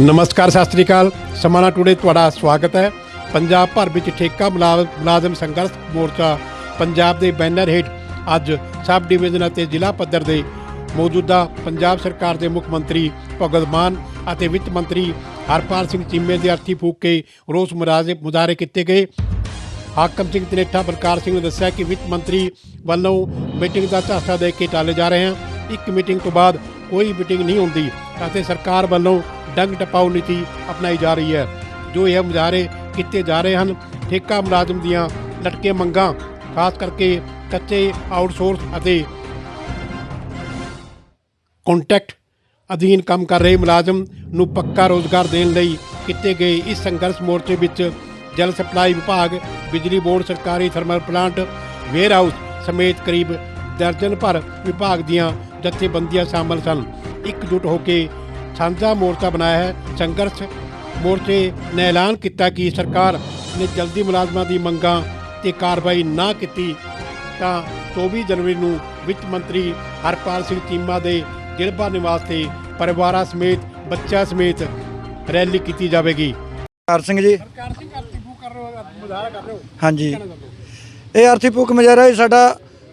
ਨਮਸਕਾਰ, ਸਤਿ ਸ੍ਰੀ ਅਕਾਲ। ਸਮਾਣਾ ਟੂਡੇ ਤੁਹਾਡਾ ਸਵਾਗਤ ਹੈ। ਪੰਜਾਬ ਭਰ ਵਿੱਚ ਠੇਕਾ ਮੁਲਾ- ਮੁਲਾਜ਼ਮ ਸੰਘਰਸ਼ ਮੋਰਚਾ ਪੰਜਾਬ ਦੇ ਬੈਨਰ ਹੇਠ ਅੱਜ ਸਬ ਡਿਵੀਜ਼ਨ ਅਤੇ ਜ਼ਿਲ੍ਹਾ ਪੱਧਰ ਦੇ ਮੌਜੂਦਾ ਪੰਜਾਬ ਸਰਕਾਰ ਦੇ ਮੁੱਖ ਮੰਤਰੀ ਭਗਵੰਤ ਮਾਨ ਅਤੇ ਵਿੱਤ ਮੰਤਰੀ ਹਰਪਾਲ ਸਿੰਘ ਚੀਮੇ ਦੇ ਅਰਥੀ ਫੂਕ ਕੇ ਰੋਸ ਮੁਰਾਜ਼ੇ, ਮੁਜ਼ਾਹਰੇ ਕੀਤੇ ਗਏ। ਹਾਕਮ ਸਿੰਘ ਤਨੇਠਾ, ਬਲਕਾਰ ਸਿੰਘ ਨੇ ਦੱਸਿਆ ਕਿ ਵਿੱਤ ਮੰਤਰੀ ਵੱਲੋਂ ਮੀਟਿੰਗ ਦਾ ਝਾਸਾ ਦੇ ਕੇ ਟਾਲੇ ਜਾ ਰਹੇ ਹਨ। ਇੱਕ ਮੀਟਿੰਗ ਤੋਂ ਬਾਅਦ ਕੋਈ ਮੀਟਿੰਗ ਨਹੀਂ ਹੁੰਦੀ ਅਤੇ ਸਰਕਾਰ ਵੱਲੋਂ ਡੰਗ ਟਪਾਊ ਨੀਤੀ ਅਪਣਾਈ ਜਾ ਰਹੀ ਹੈ। ਜੋ ਇਹ ਮੁਜ਼ਾਹਰੇ ਕੀਤੇ ਜਾ ਰਹੇ ਹਨ, ਠੇਕਾ ਮੁਲਾਜ਼ਮ ਦੀਆਂ ਲਟਕੇ ਮੰਗਾਂ, ਖਾਸ ਕਰਕੇ ਕੱਚੇ ਆਊਟਸੋਰਸ ਅਤੇ ਕੰਟੈਕਟ ਅਧੀਨ ਕੰਮ ਕਰ ਰਹੇ ਮੁਲਾਜ਼ਮ ਨੂੰ ਪੱਕਾ ਰੋਜ਼ਗਾਰ ਦੇਣ ਲਈ ਕੀਤੇ ਗਏ ਇਸ ਸੰਘਰਸ਼ ਮੋਰਚੇ ਵਿੱਚ ਜਲ ਸਪਲਾਈ ਵਿਭਾਗ, ਬਿਜਲੀ ਬੋਰਡ, ਸਰਕਾਰੀ ਥਰਮਲ ਪਲਾਂਟ ਵੇਅਰ ਹਾਊਸ ਸਮੇਤ ਕਰੀਬ ਦਰਜਨ ਭਰ ਵਿਭਾਗ ਦੀਆਂ ਜਥੇਬੰਦੀਆਂ ਸ਼ਾਮਲ ਸਨ। ਇਕਜੁੱਟ ਹੋ ਕੇ ਸਾਂਝਾ ਮੋਰਚਾ ਬਣਾਇਆ ਹੈ ਸੰਘਰਸ਼ ਮੋਰਚੇ ਨੇ ਐਲਾਨ ਕੀਤਾ ਕਿ ਸਰਕਾਰ ਨੇ ਜਲਦੀ ਮੁਲਾਜ਼ਮਾਂ ਦੀ ਮੰਗਾਂ ਤੇ ਕਾਰਵਾਈ ਨਾ ਕੀਤੀ ਤਾਂ 24 ਜਨਵਰੀ ਨੂੰ ਵਿੱਤ ਮੰਤਰੀ ਹਰਪਾਲ ਸਿੰਘ ਚੀਮਾ ਦੇ ਗਿਲਬਾ ਨਿਵਾਸ ਤੇ ਪਰਿਵਾਰਾਂ ਸਮੇਤ ਬੱਚਿਆਂ ਸਮੇਤ ਰੈਲੀ ਕੀਤੀ ਜਾਵੇਗੀ। ਕਰ ਸਿੰਘ ਜੀ। ਸਰਕਾਰ ਸਿੰਘ ਅਰਥੀ ਫੂਕ ਕਰ ਰਹੇ ਹੋ ਮੁਜ਼ਾਹਰਾ ਕਰ ਰਹੇ ਹੋ? ਹਾਂਜੀ। ਇਹ ਅਰਥੀ ਫੂਕ ਮੁਜ਼ਾਹਰਾ ਜੀ ਸਾਡਾ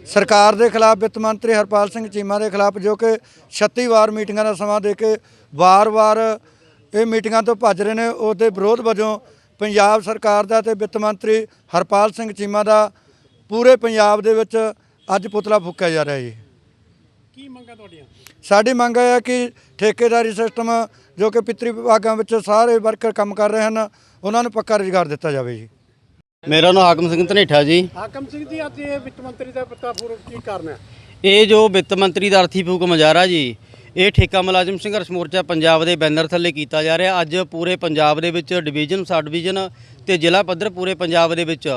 ਸਰਕਾਰ ਦੇ ਖਿਲਾਫ ਵਿੱਤ ਮੰਤਰੀ ਹਰਪਾਲ ਸਿੰਘ ਚੀਮਾ ਦੇ ਖਿਲਾਫ ਜੋ ਕਿ 36 ਵਾਰ ਮੀਟਿੰਗਾਂ ਦਾ ਸਮਾਂ ਦੇ ਕੇ ਵਾਰ-ਵਾਰ ਇਹ ਮੀਟਿੰਗਾਂ ਤੋਂ ਭੱਜ ਰਹੇ ਨੇ ਉਹਦੇ ਵਿਰੋਧ ਵਜੋਂ ਪੰਜਾਬ ਸਰਕਾਰ ਦਾ ਤੇ ਵਿੱਤ ਮੰਤਰੀ ਹਰਪਾਲ ਸਿੰਘ ਚੀਮਾ ਦਾ ਪੂਰੇ ਪੰਜਾਬ ਦੇ ਵਿੱਚ ਅੱਜ ਪੁਤਲਾ ਫੂਕਿਆ ਜਾ ਰਿਹਾ ਜੀ। ਕੀ ਮੰਗਾਂ ਤੁਹਾਡੀਆਂ? ਸਾਡੀ ਮੰਗ ਹੈ ਕਿ ਠੇਕੇਦਾਰੀ ਸਿਸਟਮ ਜੋ ਕਿ ਪਿਤਰੀ ਵਿਭਾਗਾਂ ਵਿੱਚ ਸਾਰੇ ਵਰਕਰ ਕੰਮ ਕਰ ਰਹੇ ਹਨ ਉਹਨਾਂ ਨੂੰ ਪੱਕਾ ਰੁਜ਼ਗਾਰ ਦਿੱਤਾ ਜਾਵੇ ਜੀ। ਮੇਰਾ ਨਾਮ ਹਾਕਮ ਸਿੰਘ ਧਨੇਠਾ ਜੀ। ਹਾਕਮ ਸਿੰਘ ਜੀ ਅੱਜ ਇਹ ਵਿੱਤ ਮੰਤਰੀ ਦਾ ਪੱਤਾਪੂਰ ਕੀ ਕਾਰਨ ਹੈ? ਇਹ ਜੋ ਵਿੱਤ ਮੰਤਰੀ ਦਾ ਅਰਥੀ ਫੂਕ ਮੁਜ਼ਾਹਰਾ ਜੀ ਇਹ ਠੇਕਾ ਮੁਲਾਜ਼ਮ ਸੰਘਰਸ਼ ਮੋਰਚਾ ਪੰਜਾਬ ਦੇ ਬੈਨਰ ਥੱਲੇ ਕੀਤਾ ਜਾ ਰਿਹਾ। ਅੱਜ ਪੂਰੇ ਪੰਜਾਬ ਦੇ ਵਿੱਚ ਡਿਵੀਜ਼ਨ ਸਬ ਡਿਵੀਜ਼ਨ ਤੇ ਜ਼ਿਲ੍ਹਾ ਪੱਧਰ ਪੂਰੇ ਪੰਜਾਬ ਦੇ ਵਿੱਚ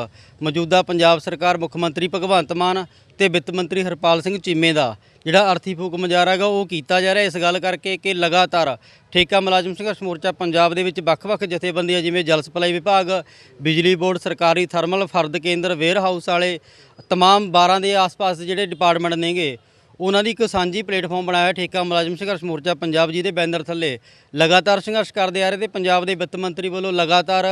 ਮੌਜੂਦਾ ਪੰਜਾਬ ਸਰਕਾਰ ਮੁੱਖ ਮੰਤਰੀ ਭਗਵੰਤ ਮਾਨ ਤੇ ਵਿੱਤ ਮੰਤਰੀ ਹਰਪਾਲ ਸਿੰਘ ਚੀਮੇ ਦਾ। ਜਿਹੜਾ ਅਰਥੀ ਫੂਕ ਮੁਜ਼ਾਹਰਾ ਹੈਗਾ, ਉਹ ਕੀਤਾ ਜਾ ਰਿਹਾ ਇਸ ਗੱਲ ਕਰਕੇ ਕਿ ਲਗਾਤਾਰ ਠੇਕਾ ਮੁਲਾਜ਼ਮ ਸੰਘਰਸ਼ ਮੋਰਚਾ ਪੰਜਾਬ ਦੇ ਵਿੱਚ ਵੱਖ-ਵੱਖ ਜਥੇਬੰਦੀਆਂ ਜਿਵੇਂ ਜਲ ਸਪਲਾਈ ਵਿਭਾਗ, ਬਿਜਲੀ ਬੋਰਡ, ਸਰਕਾਰੀ ਥਰਮਲ, ਫਰਦ ਕੇਂਦਰ ਵੇਅਰ ਹਾਊਸ ਵਾਲੇ, ਤਮਾਮ 12 ਦੇ ਆਸ-ਪਾਸ ਜਿਹੜੇ ਡਿਪਾਰਟਮੈਂਟ ਨੇਗੇ ਉਹਨਾਂ ਦੀ ਇੱਕ ਸਾਂਝੀ ਪਲੇਟਫਾਰਮ ਬਣਾਇਆ ਠੇਕਾ ਮੁਲਾਜ਼ਮ ਸੰਘਰਸ਼ ਮੋਰਚਾ ਪੰਜਾਬ ਜੀ ਦੇ ਬੈਨਰ ਥੱਲੇ। ਲਗਾਤਾਰ ਸੰਘਰਸ਼ ਕਰਦੇ ਆ ਰਹੇ ਤੇ ਪੰਜਾਬ ਦੇ ਵਿੱਤ ਮੰਤਰੀ ਵੱਲੋਂ ਲਗਾਤਾਰ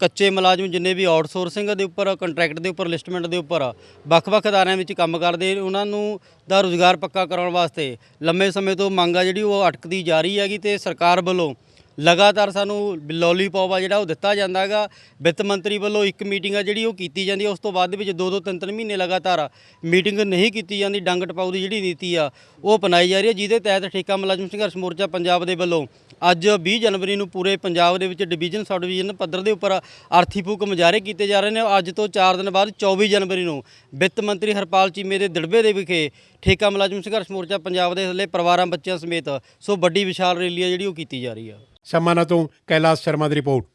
ਕੱਚੇ ਮੁਲਾਜ਼ਮ ਜਿੰਨੇ ਵੀ ਆਊਟਸੋਰਸਿੰਗ ਦੇ ਉੱਪਰ, ਕੰਟਰੈਕਟ ਦੇ ਉੱਪਰ ਲਿਸਟਮੈਂਟ ਦੇ ਉੱਪਰ ਵੱਖ-ਵੱਖ ਅਦਾਰਿਆਂ ਵਿੱਚ ਕੰਮ ਕਰਦੇ, ਉਹਨਾਂ ਨੂੰ ਦਾ ਰੁਜ਼ਗਾਰ ਪੱਕਾ ਕਰਾਉਣ ਵਾਸਤੇ ਲੰਮੇ ਸਮੇਂ ਤੋਂ ਮੰਗ ਆ ਜਿਹੜੀ ਉਹ ਅਟਕਦੀ ਜਾ ਰਹੀ ਹੈਗੀ ਤੇ ਸਰਕਾਰ ਵੱਲੋਂ ਲਗਾਤਾਰ ਸਾਨੂੰ ਲੋਲੀਪੌਪ ਆ ਜਿਹੜਾ ਉਹ ਦਿੱਤਾ ਜਾਂਦਾ ਹੈਗਾ। ਵਿੱਤ ਮੰਤਰੀ ਵੱਲੋਂ ਇੱਕ ਮੀਟਿੰਗ ਆ ਜਿਹੜੀ ਉਹ ਕੀਤੀ ਜਾਂਦੀ ਹੈ ਉਸ ਤੋਂ ਬਾਅਦ ਦੇ ਵਿੱਚ ਦੋ ਦੋ ਤਿੰਨ ਤਿੰਨ ਮਹੀਨੇ ਲਗਾਤਾਰ ਮੀਟਿੰਗ ਨਹੀਂ ਕੀਤੀ ਜਾਂਦੀ। ਡੰਗ ਟਪਾਊ ਦੀ ਜਿਹੜੀ ਨੀਤੀ ਆ, ਉਹ ਅਪਣਾਈ ਜਾ ਰਹੀ ਹੈ ਜਿਹਦੇ ਤਹਿਤ ਠੇਕਾ ਮੁਲਾਜ਼ਮ ਸੰਘਰਸ਼ ਮੋਰਚਾ ਪੰਜਾਬ ਦੇ ਵੱਲੋਂ ਅੱਜ 20 ਜਨਵਰੀ ਨੂੰ ਪੂਰੇ ਪੰਜਾਬ ਦੇ ਵਿੱਚ ਡਿਵੀਜ਼ਨ ਸਬ ਡਿਵੀਜ਼ਨ ਪੱਧਰ ਦੇ ਉੱਪਰ ਆਰਥੀ ਫੂਕ ਮੁਜ਼ਾਹਰੇ ਕੀਤੇ ਜਾ ਰਹੇ ਨੇ। ਅੱਜ ਤੋਂ 4 ਦਿਨ ਬਾਅਦ 24 ਜਨਵਰੀ ਨੂੰ ਵਿੱਤ ਮੰਤਰੀ ਹਰਪਾਲ ਚੀਮੇ ਦੇ ਦਿੜਬੇ ਦੇ ਵਿਖੇ ਠੇਕਾ ਮੁਲਾਜ਼ਮ ਸੰਘਰਸ਼ ਮੋਰਚਾ ਪੰਜਾਬ ਦੇ ਥੱਲੇ ਪਰਿਵਾਰਾਂ, ਬੱਚਿਆਂ ਸਮੇਤ ਸੋ ਵੱਡੀ ਵਿਸ਼ਾਲ ਰੈਲੀ ਆ ਜਿਹੜੀ ਉਹ ਕੀਤੀ ਜਾ ਰਹੀ ਆ। ਸਮਾਨਾ ਤੋਂ ਕੈਲਾਸ਼ ਸ਼ਰਮਾ ਦੀ ਰਿਪੋਰਟ